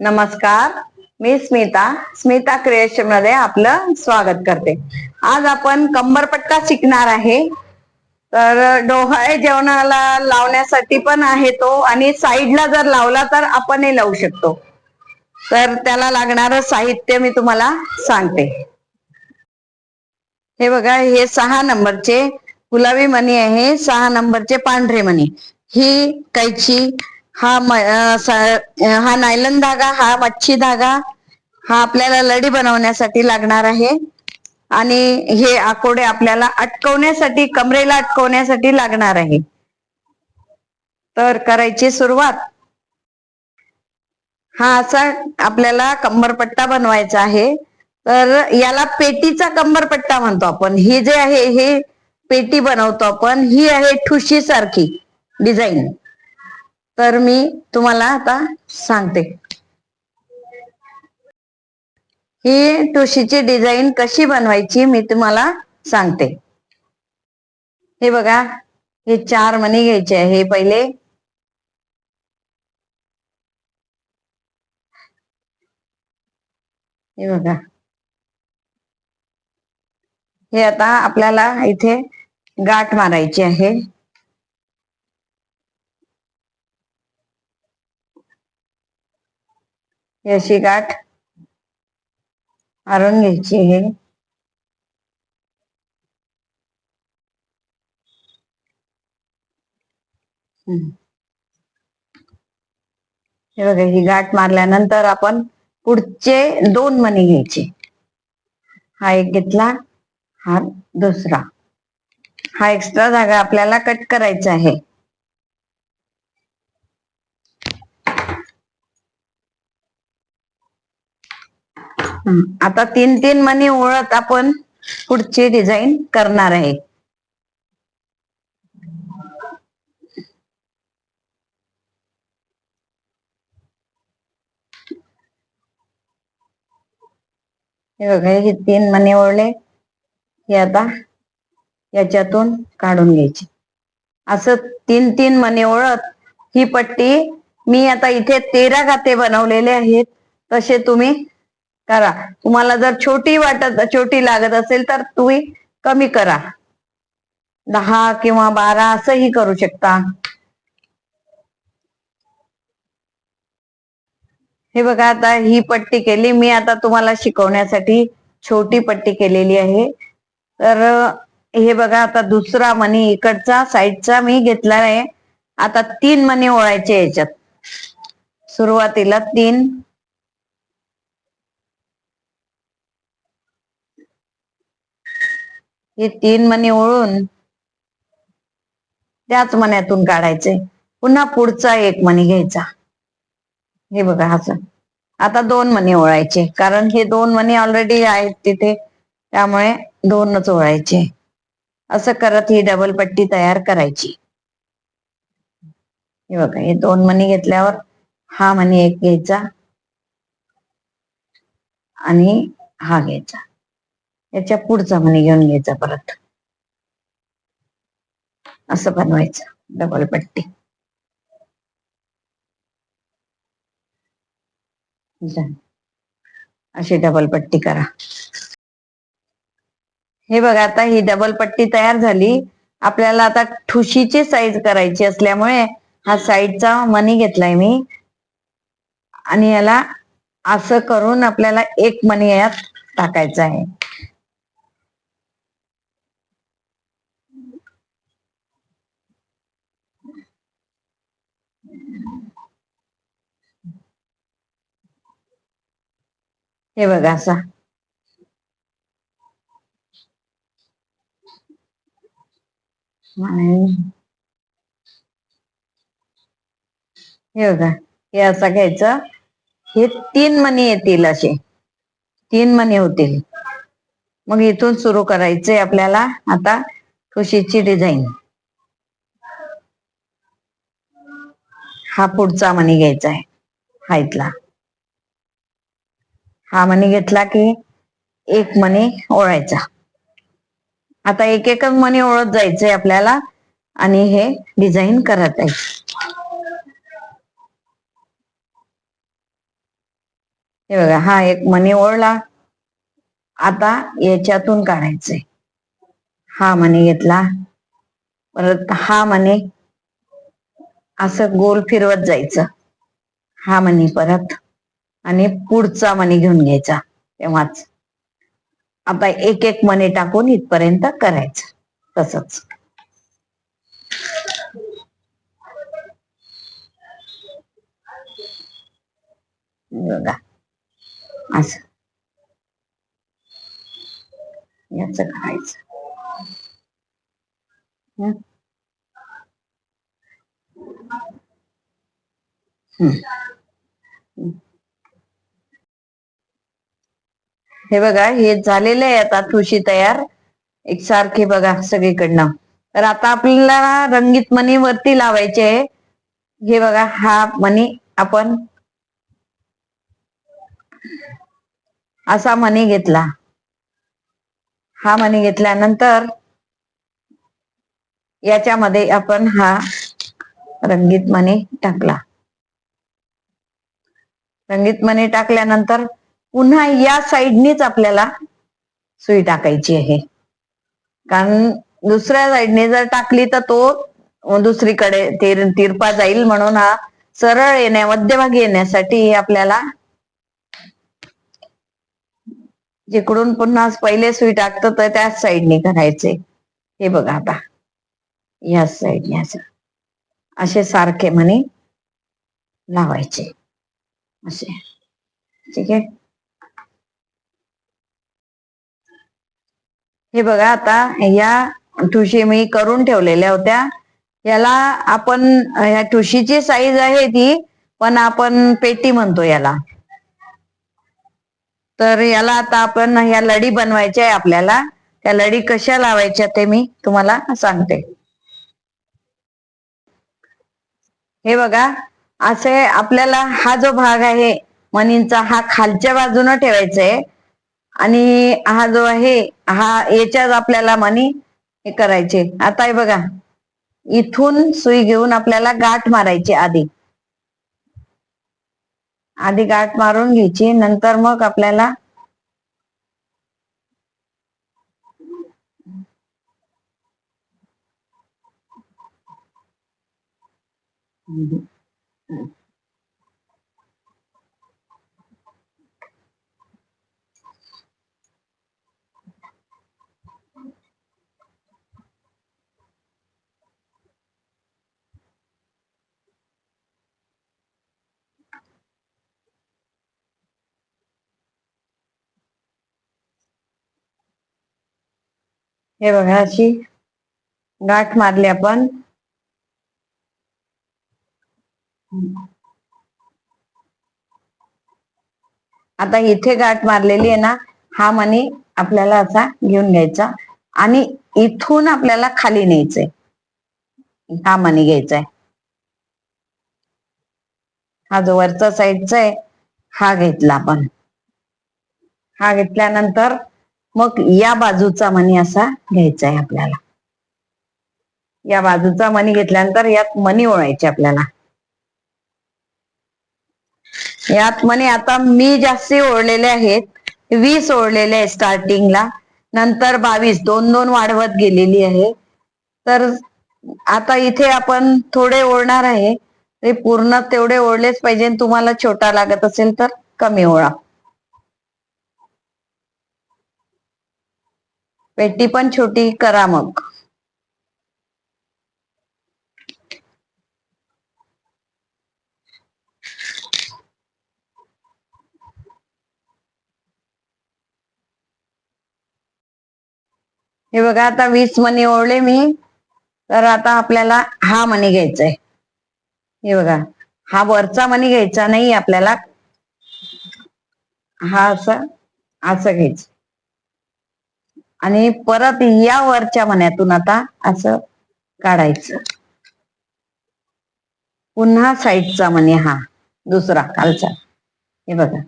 नमस्कार मी स्मिता. स्मिता क्रिएशनमध्ये आपलं स्वागत करते. आज आपण कंबरपट्टा शिकणार आहे. तर डोहाळे जेवणाला लावण्यासाठी पण आहे तो आणि साईडला जर लावला तर आपणही लावू शकतो. तर त्याला लागणार साहित्य मी तुम्हाला सांगते. हे बघा हे सहा नंबरचे गुलाबी मणी आहे सहा नंबरचे पांढरे मणी. ही कैची हा हा नायलन धागा हा मच्छी धागा हा आपल्याला लढी बनवण्यासाठी लागणार आहे. आणि हे आकोडे आपल्याला अटकवण्यासाठी कमरेला अटकवण्यासाठी लागणार आहे. तर करायची सुरुवात. हा असा आपल्याला कंबरपट्टा बनवायचा आहे. तर याला पेटीचा कंबरपट्टा म्हणतो आपण. ही जे आहे हे पेटी बनवतो आपण. ही आहे ठुशी सारखी डिझाईन. तर मी तुम्हाला आता सांगते. ही तुळशीची डिझाईन कशी बनवायची मी तुम्हाला सांगते. हे बघा हे चार मणी घ्यायचे आहे पहिले. हे बघा. हे आता आपल्याला इथे गाठ मारायची आहे. ही अशी गाठ मारून घ्यायची आहे. हे बघा ही गाठ मारल्यानंतर आपण पुढचे दोन मणी घ्यायचे. हा एक घेतला हा दुसरा. हा एक्स्ट्रा जागा आपल्याला कट करायचा आहे. आता तीन तीन मनी ओळत आपण पुढची डिझाईन करणार आहे. हे बघा हे तीन मणी ओळले. हे आता याच्यातून काढून घ्यायची. असं तीन तीन मणी ओळत ही पट्टी मी आता इथे तेरा गाते बनवलेले आहेत. तसे तुम्ही करा. तुम्हाला जर छोटी वाटत छोटी लागत असेल तर तुम्ही कमी करा. दहा किंवा बारा असंही करू शकता. हे बघा आता ही पट्टी केली. मी आता तुम्हाला शिकवण्यासाठी छोटी पट्टी केलेली आहे. तर हे बघा आता दुसरा मणी इकडचा साईडचा मी घेतला आहे. आता तीन मणी ओळायचे याच्यात. सुरुवातीला तीन हे तीन मणी ओळून त्याच मण्यातून काढायचे. पुन्हा पुढचा एक मणी घ्यायचा. हे बघा असं आता दोन मणी ओळायचे. कारण हे दोन मणी ऑलरेडी आहेत तिथे. त्यामुळे दोनच ओळायचे. असं करत ही डबल पट्टी तयार करायची. हे बघा हे दोन मणी घेतल्यावर हा मणी एक घ्यायचा आणि हा घ्यायचा. याच्या पुढचा म्हणे घेऊन घ्यायचा परत. असं बनवायचं डबल पट्टी. अशी डबल पट्टी करा. हे बघा आता ही डबल पट्टी तयार झाली. आपल्याला आता ठुशीची साईज करायची असल्यामुळे हा साईडचा मनी घेतलाय मी. आणि याला असं करून आपल्याला एक मनी यात टाकायचा आहे. हे बघा असा. हे बघा हे असा घ्यायचं. हे तीन मणी येतील असे. तीन मणी होतील. मग इथून सुरू करायचंय आपल्याला आता खुशीची डिझाईन हा पुढचा मणी घ्यायचा आहे हा इथला हा मणी घेतला की एक मणी ओळायचा. आता एक एकच मणी ओळत जायचंय आपल्याला आणि हे डिझाईन करत आहे. हे बघा हा एक मणी ओढला आता याच्यातून काढायचंय. हा मणी घेतला. परत हा मणी असं गोल फिरवत जायचं. हा मणी परत. आणि पुढचा मणी घेऊन घ्यायचा. तेव्हाच. आता एक एक मणी टाकून इथपर्यंत करायचं. तसंच. बघा. असं. याच करायचं हं? हे बघा हे झालेले आहे आता ठुशी तयार. एक सारखे बघा सगळीकडनं. तर आता आपल्याला रंगीत मणी वरती लावायचे आहे. हे बघा हा मणी आपण असा मणी घेतला. हा मणी घेतल्यानंतर याच्यामध्ये आपण हा रंगीत मणी टाकला. रंगीत मणी टाकल्यानंतर पुन्हा या साईडनीच आपल्याला सुई टाकायची आहे. कारण दुसऱ्या साईडने जर टाकली तर तो दुसरीकडे तीर तिरपा जाईल म्हणून हा सरळ येण्या मध्यभागी येण्यासाठी आपल्याला जिकडून पुन्हा पहिले सुई टाकतो तर त्याच साईडने करायचे. हे बघा आता. याच साईडने असं. असे सारखे म्हणे लावायचे. असे. ठीक आहे? हे बघा आता या ठुशी मी करून ठेवलेल्या होत्या. याला आपण ह्या ठुशीची साईज आहे ती पण आपण पेटी म्हणतो याला. तर याला आता आपण ह्या लढी बनवायच्या आहे आपल्याला. त्या लढी कशा लावायच्या ते मी तुम्हाला सांगते. हे बघा असे आपल्याला हा जो भाग आहे मनींचा हा खालच्या बाजूनं ठेवायचा आहे आणि हा जो आहे हा याच्यात आपल्याला मनी हे करायचे. आता हे बघा इथून सुई घेऊन आपल्याला गाठ मारायची आधी. आधी गाठ मारून घ्यायची नंतर मग आपल्याला हे बघा अशी गाठ मारली आपण. आता इथे गाठ मारलेली आहे ना हा मनी आपल्याला असा घेऊन घ्यायचा आणि इथून आपल्याला खाली न्यायचंय. हा मनी घ्यायचा आहे हा जो वरचा साईडचा आहे हा घेतला आपण. हा घेतल्यानंतर मग या बाजूचा मनी असा घ्यायचा आहे आपल्याला. या बाजूचा मनी घेतल्यानंतर यात मनी ओळायची आपल्याला. यात मनी आता मी जास्ती ओढलेले आहेत वीस ओढलेले आहे स्टार्टिंगला नंतर बावीस दोन दोन वाढवत गेलेली आहे. तर आता इथे आपण थोडे ओढणार आहे. ते पूर्ण तेवढे ओढलेच पाहिजे तुम्हाला छोटा लागत असेल तर कमी ओळा. पेटी पण छोटी करा मग. हे बघा आता वीस मनी ओढले मी तर आता आपल्याला हा मनी घ्यायचा आहे हे बघा हा वरचा मनी घ्यायचा नाही आपल्याला हा असं असं घ्यायचं. आणि परत या वरच्या मण्यातून आता असं काढायचं. पुन्हा साईडचा म्हणे हा दुसरा खालचा. हे बघा.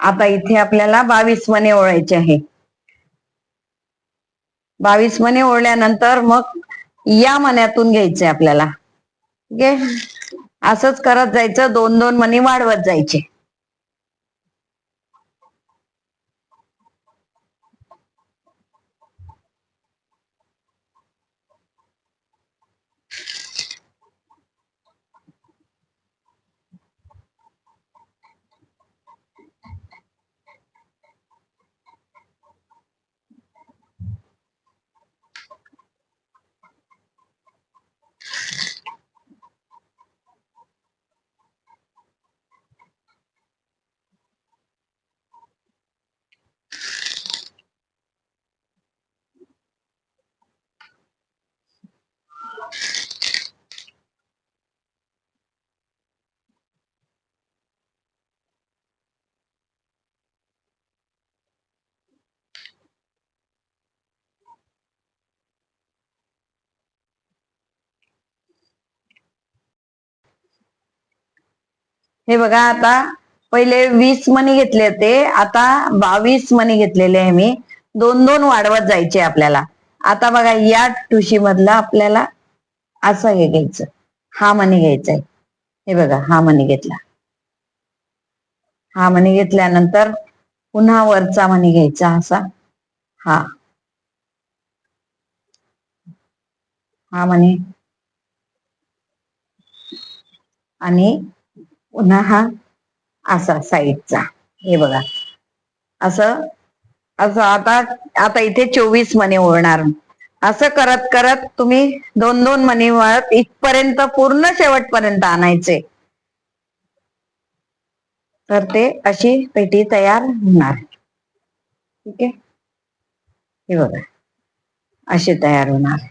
आता इथे आपल्याला बावीस मने ओळायचे आहे. बावीस मने ओढल्यानंतर मग या मण्यातून घ्यायचे आपल्याला. ठीक आहे असंच करत जायचं दोन दोन मणी वाढवत जायचे. हे बघा आता पहिले वीस मणी घेतले होते आता बावीस मणी घेतलेले आहे मी. दोन दोन वाढवत जायचे आपल्याला. आता बघा या ठुशी मधला आपल्याला असं हे घ्यायचं. हा मणी घ्यायचा आहे. हे बघा हा मणी घेतला. हा मणी घेतल्यानंतर पुन्हा वरचा मणी घ्यायचा असा. हा. हा मणी. आणि पुन्हा हा असा साईडचा हे बघा. असं असं आता आता इथे चोवीस मणी ओळणार असं करत करत तुम्ही दोन दोन मणी वळत इथपर्यंत पूर्ण शेवटपर्यंत आणायचे. तर ते अशी पेटी तयार होणार. ठीक आहे? हे बघा. अशी तयार होणार.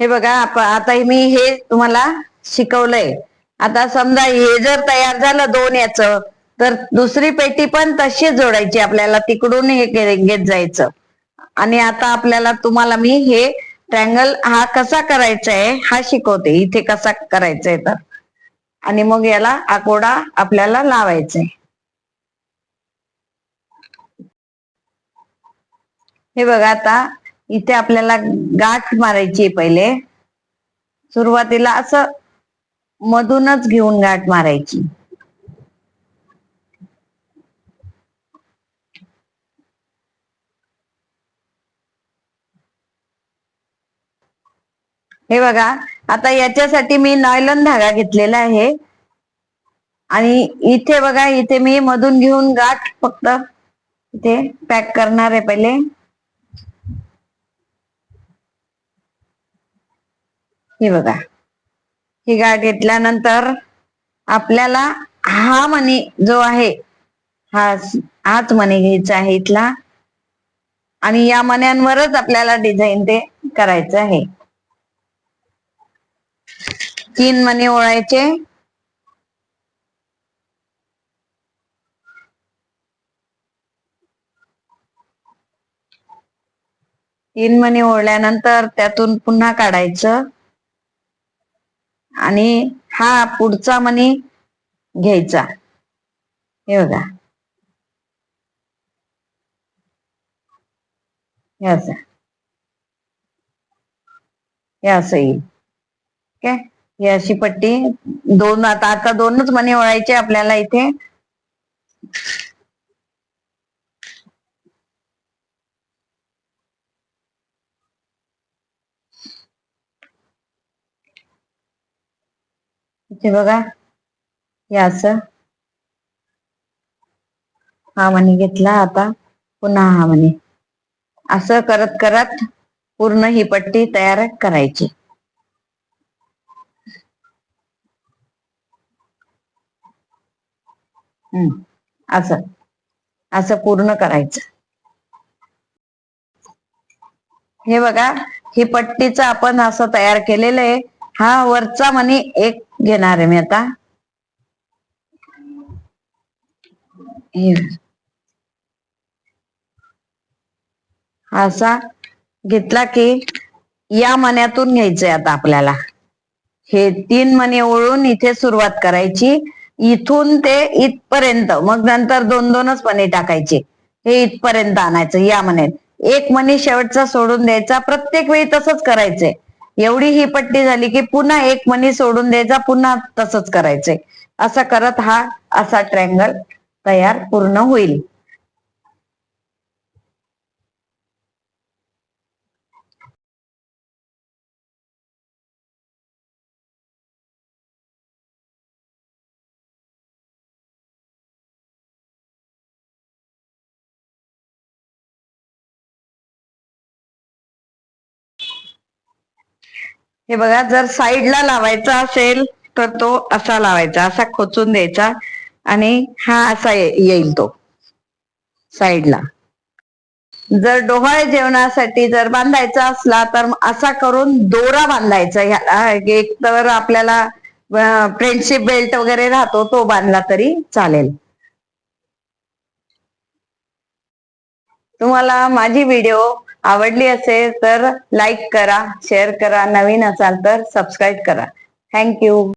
हे बघा आता मी हे तुम्हाला शिकवलंय. आता समजा हे जर तयार झालं दोन याच तर दुसरी पेटी पण तशी जोडायची आपल्याला तिकडून हे घेत जायचं. आणि आता आपल्याला तुम्हाला मी हे ट्रँगल हा कसा करायचा आहे हा शिकवते. इथे कसा करायचा आहे तर. आणि मग याला आकोडा आपल्याला लावायचा आहे हे बघा आता इथे आपल्याला गाठ मारायची आहे पहिले. सुरुवातीला असं मधूनच घेऊन गाठ मारायची. हे बघा आता याच्यासाठी मी नायलॉन धागा घेतलेला आहे. आणि इथे बघा इथे मी मधून घेऊन गाठ फक्त इथे पॅक करणार आहे पहिले. हे बघा. ही गाठ घेतल्यानंतर आपल्याला हा मणी जो आहे हा हाच मणी घ्यायचा आहे इथला. आणि या मण्यांवरच आपल्याला डिझाईन ते करायचं आहे. तीन मणी ओळायचे. तीन मणी ओढल्यानंतर त्यातून पुन्हा काढायचं. आणि हा पुढचा मणी घ्यायचा. हे बघा. हे असं. हे असं येईल. ओके? ही अशी पट्टी. दोन आता आता दोनच मणी ओळायचे आपल्याला इथे. इथे बघा. या असं. हा मणी घेतला आता. पुन्हा हा मणी असं करत करत पूर्ण ही पट्टी तयार करायची. हम्म. असं. असं पूर्ण करायचं. हे बघा. ही पट्टीचं आपण असं तयार केलेलं आहे. हा वरचा मणी एक घेणार आहे मी आता. असा घेतला की या मण्यातून घ्यायचंय आता आपल्याला. हे तीन मणी ओळून इथे सुरुवात करायची. इथून ते इथपर्यंत मग नंतर दोन दोनच मणी टाकायचे. हे इथपर्यंत आणायचं या मण्यात. एक मणी शेवटचा सोडून द्यायचा प्रत्येक वेळी तसंच करायचंय. एवढी ही पट्टी झाली की पुन्हा एक मणी सोडून द्यायचा पुन्हा तसंच करायचंय. असं करत हा असा ट्रँगल तयार पूर्ण होईल. हे बघा जर साईडला लावायचा असेल तर तो असा लावायचा असा खोचून द्यायचा आणि हा असा येईल तो साईडला जर डोहाळे जेवणासाठी जर बांधायचा असला तर असा करून दोरा बांधायचा. ह्याला एक तर आपल्याला फ्रेंडशिप बेल्ट वगैरे राहतो तो बांधला तरी चालेल. तुम्हाला माझी व्हिडिओ आवडली असेल तर लाईक करा शेअर करा नवीन असाल तर सबस्क्राईब करा. थँक्यू